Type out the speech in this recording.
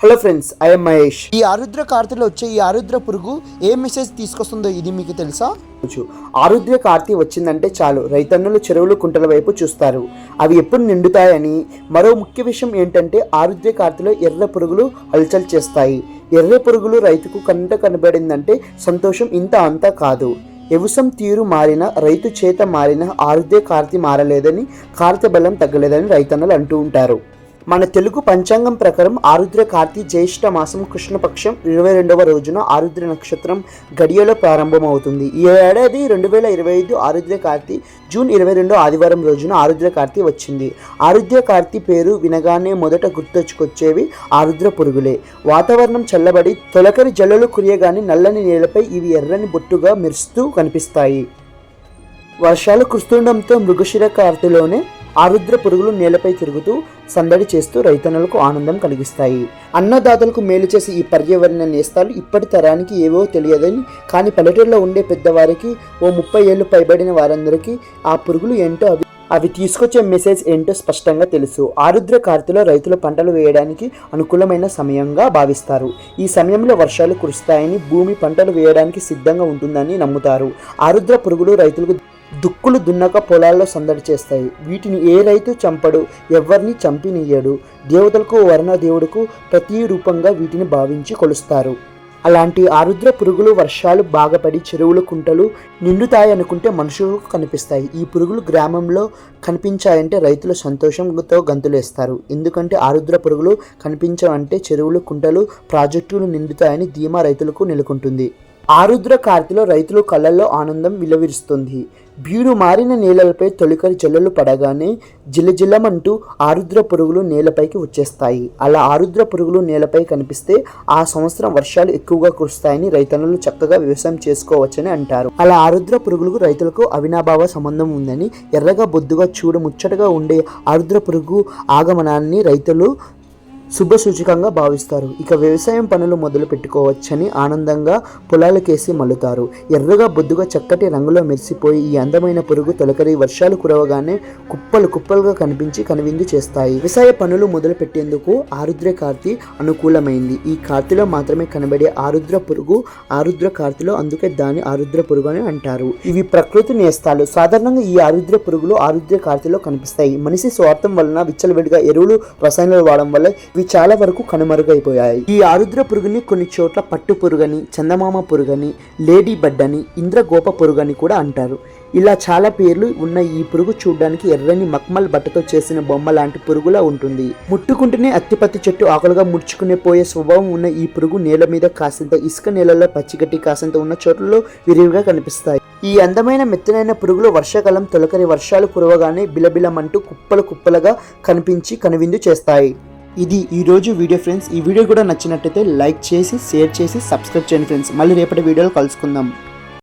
Hello friends I'm Mahesh ఈ ఆరుద్ర కార్తెలో వచ్చే ఈ ఆరుద్ర పురుగు ఏ మెసేజ్ తీసుకొస్తుందో ఇది మీకు తెలుసా. ఆరుద్ర కార్తీ వచ్చిందంటే చాలు. రైతన్నులు చెరువులు కుంటల వైపు చూస్తారు. అవి ఎప్పుడు నిండుతాయని మరో ముఖ్య విషయం ఏంటంటే ఆరుద్ర కార్తీలో ఎర్ర పురుగులు హల్చల్ చేస్తాయి. ఎర్ర పురుగులు రైతుకు కంట కనబడిందంటే సంతోషం ఇంత అంతా కాదు. ఎవసం తీరు మారిన రైతు చేత మారిన ఆరుద్ర కార్తీ మారలేదని కార్తె బలం తగ్గలేదని రైతన్నలు అంటూ ఉంటారు. మన తెలుగు పంచాంగం ప్రకారం ఆరుద్ర కార్తీ జ్యేష్ఠ మాసం కృష్ణపక్షం ఇరవై రెండవ రోజున ఆరుద్ర నక్షత్రం గడియలో ప్రారంభమవుతుంది. ఈ ఏడాది రెండు వేల ఇరవై ఐదు ఆరుద్ర కార్తీ జూన్ ఇరవై రెండు ఆదివారం రోజున ఆరుద్ర కార్తీ వచ్చింది. ఆరుద్ర కార్తీ పేరు వినగానే మొదట గుర్తొచ్చుకొచ్చేవి ఆరుద్ర పురుగులే. వాతావరణం చల్లబడి తొలకరి జల్లలు కురియగానే నల్లని నేలపై ఇవి ఎర్రని బొట్టుగా మెరుస్తూ కనిపిస్తాయి. వర్షాలు కురుస్తుండడంతో మృగశిర కార్తీలోనే ఆరుద్ర పురుగులు నేలపై తిరుగుతూ సందడి చేస్తూ రైతన్నులకు ఆనందం కలిగిస్తాయి. అన్నదాతలకు మేలు చేసే ఈ పర్యావరణ నేస్తాలు ఇప్పటి తరానికి ఏవో తెలియదని కానీ పల్లెటూరులో ఉండే పెద్దవారికి ఓ ముప్పై ఏళ్ళు పైబడిన వారందరికీ ఆ పురుగులు ఏంటో అవి అవి తీసుకొచ్చే మెసేజ్ ఏంటో స్పష్టంగా తెలుసు. ఆరుద్ర కార్తీలో రైతులు పంటలు వేయడానికి అనుకూలమైన సమయంగా భావిస్తారు. ఈ సమయంలో వర్షాలు కురుస్తాయని భూమి పంటలు వేయడానికి సిద్ధంగా ఉంటుందని నమ్ముతారు. ఆరుద్ర పురుగులు రైతులకు దుక్కులు దున్నక పొలాల్లో సందడి చేస్తాయి. వీటిని ఏ రైతు చంపడు ఎవరిని చంపినీయడు. దేవతలకు వర్ణ దేవుడుకు ప్రతి రూపంగా వీటిని భావించి కొలుస్తారు. అలాంటి ఆరుద్ర పురుగులు వర్షాలు బాగపడి చెరువులు కుంటలు నిండుతాయనుకుంటే మనుషులకు కనిపిస్తాయి. ఈ పురుగులు గ్రామంలో కనిపించాయంటే రైతులు సంతోషంతో గంతులేస్తారు. ఎందుకంటే ఆరుద్ర పురుగులు కనిపించవంటే చెరువులు కుంటలు ప్రాజెక్టులు నిండుతాయని ధీమా రైతులకు నెలకొంటుంది. ఆరుద్ర కార్తిలో రైతులు కళ్ళల్లో ఆనందం విలవిరుస్తుంది. బీడు మారిన నేలలపై తొలికరి జల్లులు పడగానే జిలజిలమంటూ ఆరుద్ర పురుగులు నేలపైకి వచ్చేస్తాయి. అలా ఆరుద్ర పురుగులు నేలపై కనిపిస్తే ఆ సంవత్సరం వర్షాలు ఎక్కువగా కురుస్తాయని రైతన్నులు చక్కగా వ్యవసాయం చేసుకోవచ్చని అంటారు. అలా ఆరుద్ర పురుగులకు రైతులకు అవినాభావ సంబంధం ఉందని ఎర్రగా బొద్దుగా చూడ ముచ్చటగా ఉండే ఆరుద్ర పురుగు ఆగమనాన్ని రైతులు శుభ సూచికంగా భావిస్తారు. ఇక వ్యవసాయం పనులు మొదలు పెట్టుకోవచ్చని ఆనందంగా పొలాలకేసి మల్లుతారు. ఎర్రగా బొద్దుగా చక్కటి రంగులో మెరిసిపోయి ఈ అందమైన పురుగు తొలకరి వర్షాలు కురవగానే కుప్పలు కుప్పలుగా కనిపించి కనువిందు చేస్తాయి. వ్యవసాయ పనులు మొదలు పెట్టేందుకు ఆరుద్ర కార్తి అనుకూలమైంది. ఈ కార్తీలో మాత్రమే కనబడే ఆరుద్ర పురుగు ఆరుద్ర కార్తీలో అందుకే దాని ఆరుద్ర పురుగు అని అంటారు. ఇవి ప్రకృతి నేస్తాలు. సాధారణంగా ఈ ఆరుద్ర పురుగులు ఆరుద్ర కార్తీలో కనిపిస్తాయి. మనిషి స్వార్థం వలన విచ్చలవిడిగా ఎరువులు రసాయనాలు వాడడం వల్ల ఇవి చాలా వరకు కనుమరుగైపోయాయి. ఈ ఆరుద్ర పురుగుని కొన్ని చోట్ల పట్టు పురుగని చందమామ పురుగని లేడీ బడ్ అని ఇంద్రగోప పురుగని కూడా అంటారు. ఇలా చాలా పేర్లు ఉన్న ఈ పురుగు చూడడానికి ఎర్రని మక్మల్ బట్టతో చేసిన బొమ్మ లాంటి పురుగులా ఉంటుంది. ముట్టుకుంటేనే అత్తిపత్తి చెట్టు ఆకలుగా ముడుచుకునే పోయే స్వభావం ఉన్న ఈ పురుగు నేల మీద కాసింత ఇసుక నేలలో పచ్చిగడ్డి కాసింత ఉన్న చోట్లలో విరివిగా కనిపిస్తాయి. ఈ అందమైన మెత్తనైన పురుగులు వర్షాకాలం తొలకరి వర్షాలు కురవగానే బిలబిలమంటూ కుప్పలు కుప్పలుగా కనిపించి కనువిందు చేస్తాయి. ఇది ఈరోజు వీడియో ఫ్రెండ్స్. ఈ వీడియో కూడా నచ్చినట్టయితే లైక్ చేసి షేర్ చేసి సబ్స్క్రైబ్ చేయండి ఫ్రెండ్స్. మళ్ళీ రేపటి వీడియోలో కలుసుకుందాం.